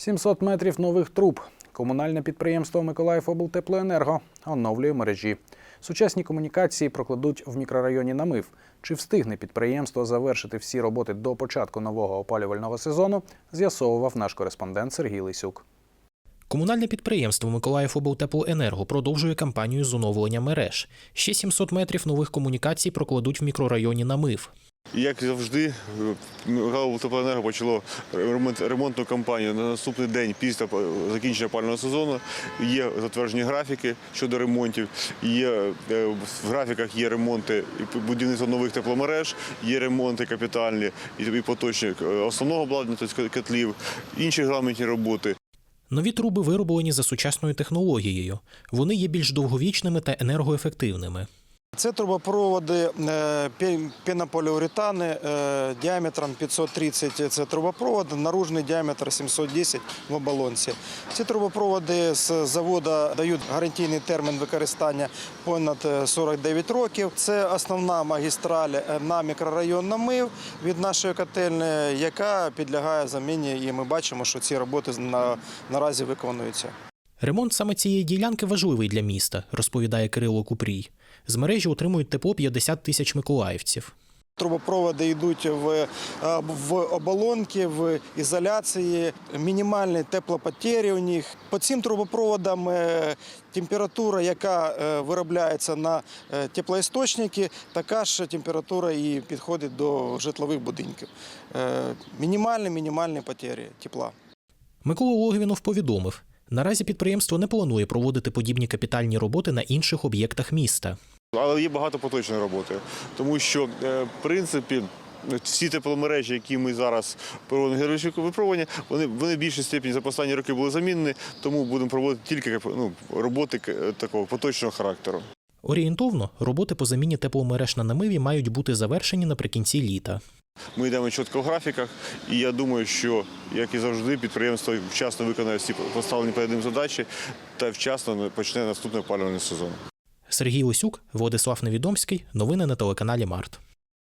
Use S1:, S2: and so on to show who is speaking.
S1: 700 метрів нових труб. Комунальне підприємство Миколаївоблтеплоенерго оновлює мережі. Сучасні комунікації прокладуть в мікрорайоні Намив. Чи встигне підприємство завершити всі роботи до початку нового опалювального сезону, з'ясовував наш кореспондент Сергій Лисюк.
S2: Комунальне підприємство Миколаївоблтеплоенерго продовжує кампанію з оновлення мереж. Ще 700 метрів нових комунікацій прокладуть в мікрорайоні Намив.
S3: Як завжди, Теплоенерго почало ремонт, ремонтну кампанію на наступний день після закінчення опалювального сезону. Є затверджені графіки щодо ремонтів. Є, е, в графіках є ремонти і будівництво нових тепломереж, є ремонти капітальні і поточні е, основного обладнання, тобто котлів, інші регламентні роботи.
S2: Нові труби вироблені за сучасною технологією. Вони є більш довговічними та енергоефективними.
S4: Це трубопроводи е, пен- пенополіуретани е, діаметром 530 це трубопровод, наружний діаметр 710 в оболонці. Ці трубопроводи з заводу дають гарантійний термін використання понад е, 49 років. Це основна магістраль е, на мікрорайон Намив від нашої котельні, яка підлягає заміні, і ми бачимо, що ці роботи наразі виконуються.
S2: Ремонт саме цієї ділянки важливий для міста, розповідає Кирило Купрій. З мережі отримують тепло 50 тисяч миколаївців.
S4: Трубопроводи йдуть в, е, в оболонки, в ізоляції, мінімальні теплопотері у них. По цим трубопроводам е, температура, яка е, виробляється на теплоісточники, така ж температура і підходить до житлових будинків. Мінімальні мінімальні потері тепла.
S2: Микола Логвінов повідомив, наразі підприємство не планує проводити подібні капітальні роботи на інших об'єктах міста.
S3: Але є багато поточної роботи, тому що, е, в принципі, всі тепломережі, які ми зараз проводимо героїчне випробування, вони, вони в більшій степені за останні роки були замінені, тому будемо проводити тільки ну, роботи е, такого поточного характеру.
S2: Орієнтовно, роботи по заміні тепломереж на намиві мають бути завершені наприкінці літа.
S3: Ми йдемо чітко в графіках, і я думаю, що, як і завжди, підприємство вчасно виконає всі поставлені перед ним задачі та вчасно почне наступний опалювальний сезон.
S2: Сергій Лисюк, Владислав Невідомський. Новини на телеканалі Март.